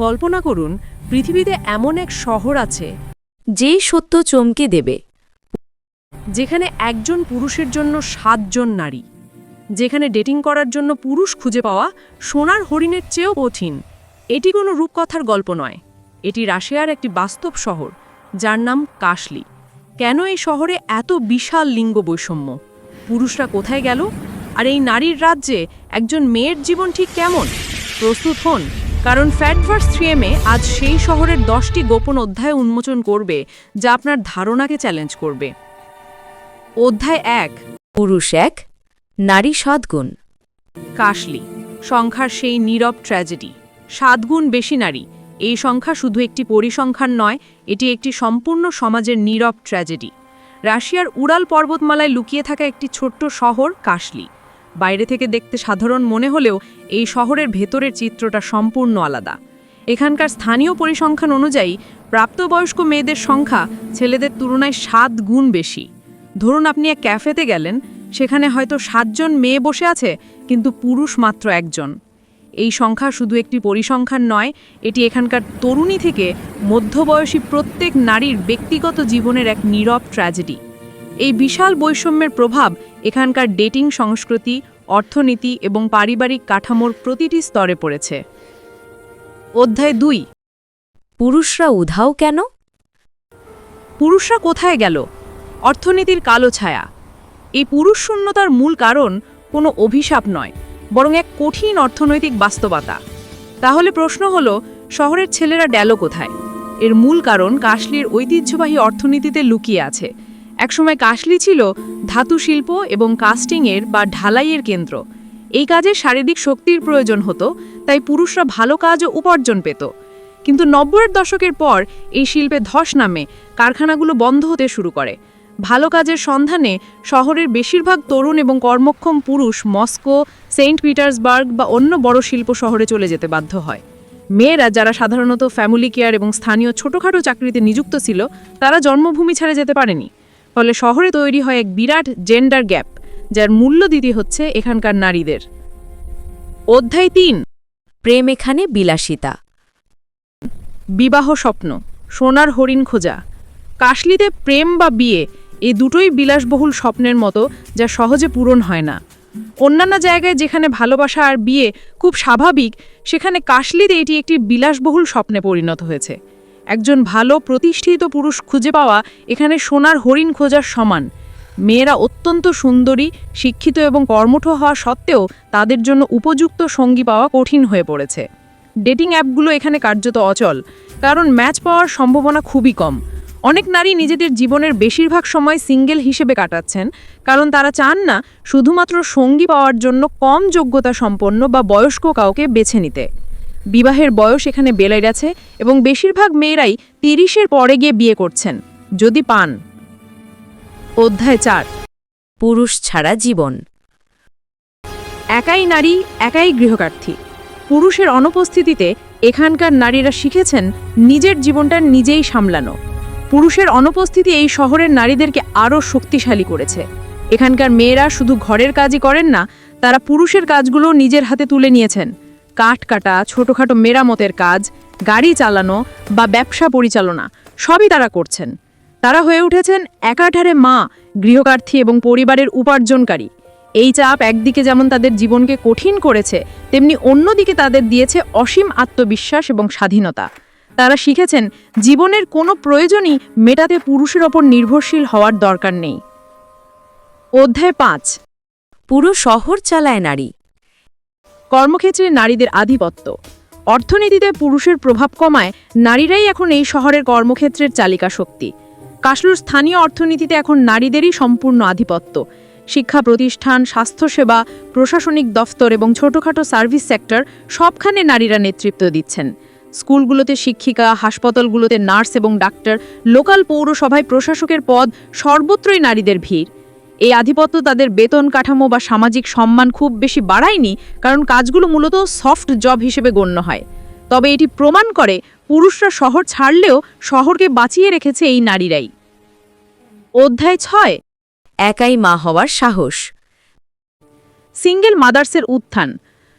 কল্পনা করুন পৃথিবীতে এমন এক শহর আছে যেই সত্য চমকে দেবে। যেখানে একজন পুরুষের জন্য সাতজন নারী যেখানে ডেটিং করার জন্য পুরুষ খুঁজে পাওয়া সোনার হরিণের চেয়েও কঠিন। এটি কোনো রূপকথার গল্প নয়। এটি রাশিয়ার একটি বাস্তব শহর যার নাম কাশলি। কেন এই শহরে এত বিশাল লিঙ্গ বৈষম্য? পুরুষরা কোথায় গেল? আর এই নারীর রাজ্যে একজন মেয়ের জীবন ঠিক কেমন? প্রস্তুত হন। কারণ ফ্যাটভার্স থ্রিএমে আজ সেই শহরের দশটি গোপন অধ্যায় উন্মোচন করবে, যা আপনার ধারণাকে চ্যালেঞ্জ করবে। অধ্যায় এক, পুরুষ এক, নারী সদ্গুণ কাশলি, সংখ্যার সেই নীরব ট্র্যাজেডি সাতগুণ বেশি নারী। এই সংখ্যা শুধু একটি পরিসংখ্যান নয়, এটি একটি সম্পূর্ণ সমাজের নীরব ট্র্যাজেডি রাশিয়ার উড়াল পর্বতমালায় লুকিয়ে থাকা একটি ছোট্ট শহর কাশলি। বাইরে থেকে দেখতে সাধারণ মনে হলেও এই শহরের ভেতরের চিত্রটা সম্পূর্ণ আলাদা। এখানকার স্থানীয় পরিসংখ্যান অনুযায়ী প্রাপ্তবয়স্ক মেয়েদের সংখ্যা ছেলেদের তুলনায় সাত গুণ বেশি। ধরুন আপনি এক ক্যাফেতে গেলেন, সেখানে হয়তো সাতজন মেয়ে বসে আছে, কিন্তু পুরুষ মাত্র একজন। এই সংখ্যা শুধু একটি পরিসংখ্যান নয়, এটি এখানকার তরুণী থেকে মধ্যবয়সী প্রত্যেক নারীর ব্যক্তিগত জীবনের এক নীরব ট্র্যাজেডি এই বিশাল বৈষম্যের প্রভাব এখানকার ডেটিং সংস্কৃতি, অর্থনীতি এবং পারিবারিক কাঠামোর প্রতিটি স্তরে পড়েছে। অধ্যায় দুই, পুরুষরা উধাও কেন? পুরুষরা কোথায় গেল? অর্থনীতির কালো ছায়া। এই পুরুষ শূন্যতার মূল কারণ কোনো অভিশাপ নয়, বরং এক কঠিন অর্থনৈতিক বাস্তবতা। তাহলে প্রশ্ন হল, শহরের ছেলেরা ডেলো কোথায়? এর মূল কারণ কাশলির ঐতিহ্যবাহী অর্থনীতিতে লুকিয়ে আছে একসময় কাশলি ছিল ধাতু শিল্প এবং কাস্টিংয়ের বা ঢালাইয়ের কেন্দ্র। এই কাজে শারীরিক শক্তির প্রয়োজন হতো, তাই পুরুষরা ভালো কাজ ও উপার্জন পেত। কিন্তু নব্বইয়ের দশকের পর এই শিল্পে ধস নামে, কারখানাগুলো বন্ধ হতে শুরু করে। ভালো কাজের সন্ধানে শহরের বেশিরভাগ তরুণ এবং কর্মক্ষম পুরুষ মস্কো, সেন্ট পিটার্সবার্গ বা অন্য বড় শিল্প শহরে চলে যেতে বাধ্য হয়। মেয়েরা যারা সাধারণত ফ্যামিলি কেয়ার এবং স্থানীয় ছোটোখাটো চাকরিতে নিযুক্ত ছিল, তারা জন্মভূমি ছেড়ে যেতে পারেনি। ফলে শহরে তৈরি হয় এক বিরাট জেন্ডার গ্যাপ যার মূল্য দিতে হচ্ছে এখানকার নারীদের। অধ্যায় তিন, প্রেম এখানে বিলাসিতা। বিবাহ স্বপ্ন, সোনার হরিণ খোঁজা। কাশলিতে প্রেম বা বিয়ে এই দুটোই বিলাসবহুল স্বপ্নের মতো, যা সহজে পূরণ হয় না। অন্যান্য জায়গায় যেখানে ভালোবাসা আর বিয়ে খুব স্বাভাবিক, সেখানে কাশলিতে এটি একটি বিলাসবহুল স্বপ্নে পরিণত হয়েছে। একজন ভালো প্রতিষ্ঠিত পুরুষ খুঁজে পাওয়া এখানে সোনার হরিণ খোঁজার সমান। মেয়েরা অত্যন্ত সুন্দরী, শিক্ষিত এবং কর্মঠ হওয়া সত্ত্বেও তাদের জন্য উপযুক্ত সঙ্গী পাওয়া কঠিন হয়ে পড়েছে। ডেটিং অ্যাপগুলো এখানে কার্যত অচল, কারণ ম্যাচ পাওয়ার সম্ভাবনা খুবই কম। অনেক নারী নিজেদের জীবনের বেশিরভাগ সময় সিঙ্গেল হিসেবে কাটাচ্ছেন, কারণ তারা চান না শুধুমাত্র সঙ্গী পাওয়ার জন্য কম যোগ্যতা সম্পন্ন বা বয়স্ক কাউকে বেছে নিতে। বিবাহের বয়স এখানে বেড়ে গেছে এবং বেশিরভাগ মেয়েরাই তিরিশের পরে গিয়ে বিয়ে করছেন, যদি পান। অধ্যায় চার, পুরুষ ছাড়া জীবন। একাই নারী, একাই গৃহকার্থী। পুরুষের অনুপস্থিতিতে এখানকার নারীরা শিখেছেন নিজের জীবনটা নিজেই সামলানো। পুরুষের অনুপস্থিতি এই শহরের নারীদেরকে আরও শক্তিশালী করেছে। এখানকার মেয়েরা শুধু ঘরের কাজই করেন না, তারা পুরুষের কাজগুলো নিজের হাতে তুলে নিয়েছেন। কাঠ কাটা, ছোটোখাটো মেরামতের কাজ, গাড়ি চালানো বা ব্যবসা পরিচালনা সবই তারা করছেন। তারা হয়ে উঠেছেন একাধারে মা, গৃহকার্থী এবং পরিবারের উপার্জনকারী। এই চাপ একদিকে যেমন তাদের জীবনকে কঠিন করেছে, তেমনি অন্যদিকে তাদের দিয়েছে অসীম আত্মবিশ্বাস এবং স্বাধীনতা। তারা শিখেছেন জীবনের কোনো প্রয়োজনই মেটাতে পুরুষের ওপর নির্ভরশীল হওয়ার দরকার নেই। অধ্যায় পাঁচ। পুরো শহর চালায় নারী। কর্মক্ষেত্রে নারীদের আধিপত্য। অর্থনীতিতে পুরুষের প্রভাব কমায়, নারীরাই এখন এই শহরের কর্মক্ষেত্রের চালিকা শক্তি। কাশলুর স্থানীয় অর্থনীতিতে এখন নারীদেরই সম্পূর্ণ আধিপত্য। শিক্ষা প্রতিষ্ঠান, স্বাস্থ্যসেবা, প্রশাসনিক দফতর এবং ছোটখাটো সার্ভিস সেক্টর সবখানে নারীরা নেতৃত্ব দিচ্ছেন। স্কুলগুলোতে শিক্ষিকা, হাসপাতালগুলোতে নার্স এবং ডাক্তার, লোকাল পৌরসভায় প্রশাসকের পদ সর্বত্রই নারীদের ভিড়। এই আধিপত্য তাদের বেতন কাঠামো বা সামাজিক সম্মান খুব বেশি বাড়ায়নি, কারণ কাজগুলো মূলত সফট জব হিসেবে গণ্য হয়। তবে এটি প্রমাণ করে পুরুষরা শহর ছাড়লেও শহরকে বাঁচিয়ে রেখেছে এই নারীরাই। অধ্যায় ছয়, একাই মা হওয়ার সাহস। সিঙ্গেল মাদার্সের উত্থান।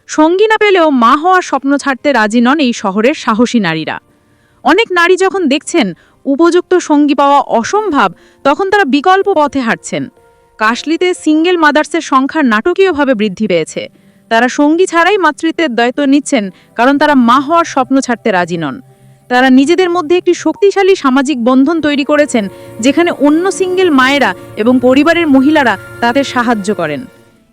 সঙ্গী না পেলেও মা হওয়ার স্বপ্ন ছাড়তে রাজি নন এই শহরের সাহসী নারীরা। অনেক নারী যখন দেখছেন উপযুক্ত সঙ্গী পাওয়া অসম্ভব, তখন তারা বিকল্প পথে হাঁটছেন। কাশলিতে সিঙ্গেল মাদার্সের সংখ্যা নাটকীয়ভাবে বৃদ্ধি পেয়েছে। তারা সঙ্গী ছাড়াই মাতৃত্বের দায়িত্ব নিচ্ছেন, কারণ তারা মা হওয়ার স্বপ্ন ছাড়তে রাজি নন। তারা নিজেদের মধ্যে একটি শক্তিশালী সামাজিক বন্ধন তৈরি করেছেন, যেখানে অন্য সিঙ্গেল মায়েরা এবং পরিবারের মহিলারা তাদের সাহায্য করেন।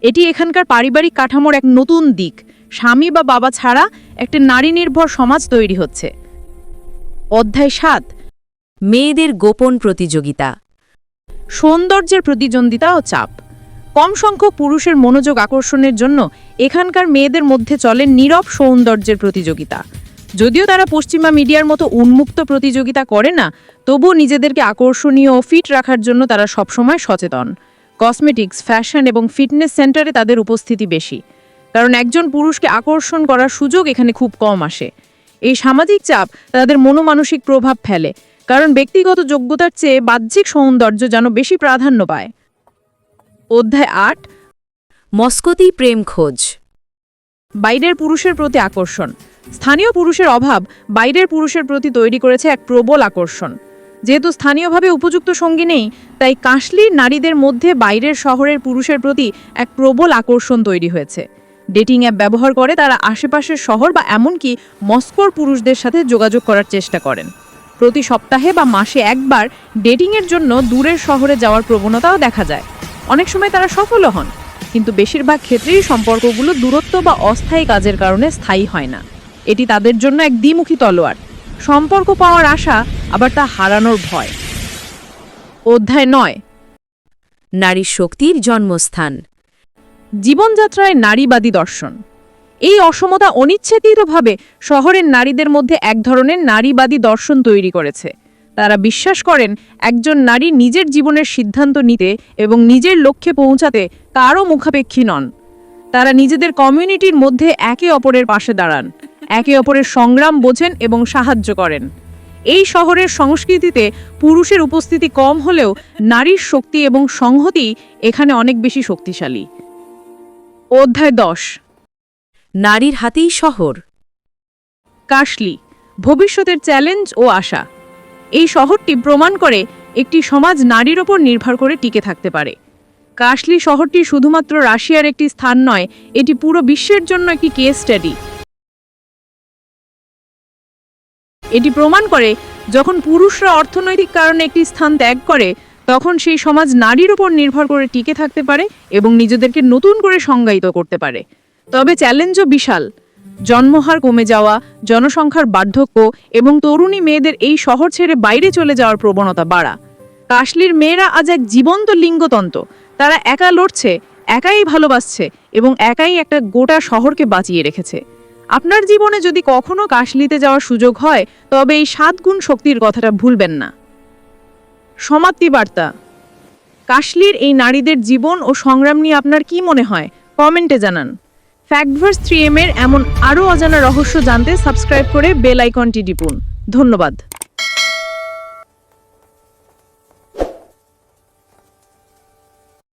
এটি এখানকার পারিবারিক কাঠামোর এক নতুন দিক। স্বামী বা বাবা ছাড়া একটি নারী নির্ভর সমাজ তৈরি হচ্ছে। অধ্যায় সাত। মেয়েদের গোপন প্রতিযোগিতা। সৌন্দর্যের প্রতিদ্বন্দ্বিতা ও চাপ। কম সংখ্যক পুরুষের মনোযোগ আকর্ষণের জন্য এখানকার মেয়েদের মধ্যে চলে নীরব সৌন্দর্যের প্রতিযোগিতা। যদিও তারা পশ্চিমা মিডিয়ার মতো উন্মুক্ত প্রতিযোগিতা করে না, তবুও নিজেদেরকে আকর্ষণীয় ও ফিট রাখার জন্য তারা সবসময় সচেতন। কসমেটিক্স ফ্যাশন এবং ফিটনেস সেন্টারে তাদের উপস্থিতি বেশি। কারণ একজন পুরুষকে আকর্ষণ করার সুযোগ এখানে খুব কম আসে। এই সামাজিক চাপ তাদের মনোমানসিক প্রভাব ফেলে। কারণ ব্যক্তিগত যোগ্যতার চেয়ে বাহ্যিক সৌন্দর্য যেন বেশি প্রাধান্য পায়। অধ্যায় আট, মস্কোতেই প্রেম খোঁজ। বাইরের পুরুষের প্রতি আকর্ষণ। স্থানীয় পুরুষের অভাব বাইরের পুরুষের প্রতি তৈরি করেছে এক প্রবল আকর্ষণ। যেহেতু স্থানীয়ভাবে উপযুক্ত সঙ্গী নেই, তাই কাশলির নারীদের মধ্যে বাইরের শহরের পুরুষের প্রতি এক প্রবল আকর্ষণ তৈরি হয়েছে। ডেটিং অ্যাপ ব্যবহার করে তারা আশেপাশের শহর বা এমনকি মস্কোর পুরুষদের সাথে যোগাযোগ করার চেষ্টা করেন। প্রতি সপ্তাহে বা মাসে একবার ডেটিংয়ের জন্য দূরের শহরে যাওয়ার প্রবণতাও দেখা যায়। অনেক সময় তারা সফলও হন, কিন্তু বেশিরভাগ ক্ষেত্রেই সম্পর্কগুলো দূরত্ব বা অস্থায়ী কাজের কারণে স্থায়ী হয় না। এটি তাদের জন্য এক দ্বিমুখী তলোয়ার। সম্পর্ক পাওয়ার আশা, আবার তা হারানোর ভয়। অধ্যায় নয়। নারীর শক্তির জন্মস্থান। জীবনযাত্রায় নারীবাদী দর্শন। এই অসমতা অনিচ্ছেদিতভাবে শহরের নারীদের মধ্যে এক ধরনের নারীবাদী দর্শন তৈরি করেছে। তারা বিশ্বাস করেন, একজন নারী নিজের জীবনের সিদ্ধান্ত নিতে এবং নিজের লক্ষ্যে পৌঁছাতে কারও মুখাপেক্ষী নন। তারা নিজেদের কমিউনিটির মধ্যে একে অপরের পাশে দাঁড়ান, একে অপরের সংগ্রাম বোঝেন এবং সাহায্য করেন। এই শহরের সংস্কৃতিতে পুরুষের উপস্থিতি কম হলেও নারীর শক্তি এবং সংহতি এখানে অনেক বেশি শক্তিশালী। অধ্যায় দশ। নারীর হাতেই শহর। কাশলি, ভবিষ্যতের চ্যালেঞ্জ ও আশা। এই শহরটি প্রমাণ করে একটি সমাজ নারীর ওপর নির্ভর করে টিকে থাকতে পারে। কাশলি শহরটি শুধুমাত্র রাশিয়ার একটি স্থান নয়, এটি পুরো বিশ্বের জন্য একটি কেস স্টাডি এটি প্রমাণ করে, যখন পুরুষরা অর্থনৈতিক কারণে একটি স্থান ত্যাগ করে, তখন সেই সমাজ নারীর উপর নির্ভর করে টিকে থাকতে পারে এবং নিজেদেরকে নতুন করে সংজ্ঞায়িত করতে পারে। তবে চ্যালেঞ্জও বিশাল। জন্মহার কমে যাওয়া, জনসংখ্যার বার্ধক্য এবং তরুণী মেয়েদের এই শহর ছেড়ে বাইরে চলে যাওয়ার প্রবণতা বাড়া। কাশলির মেয়েরা আজ এক জীবন্ত লিঙ্গতন্ত্র। তারা একা লড়ছে, একাই ভালোবাসছে এবং একাই একটা গোটা শহরকে বাঁচিয়ে রেখেছে। আপনার জীবনে যদি কখনো কাশলিতে যাওয়ার সুযোগ হয়, তবে এই সাত গুণ শক্তির কথাটা ভুলবেন না। সমাপ্তি বার্তা। কাশলির এই নারীদের জীবন ও সংগ্রাম নিয়ে আপনার কি মনে হয়? কমেন্টে জানান। ফ্যাক্টভার্স থ্রি এম এর এমন আরও অজানা রহস্য জানতে সাবস্ক্রাইব করে বেল আইকনটি টিপুন। ধন্যবাদ।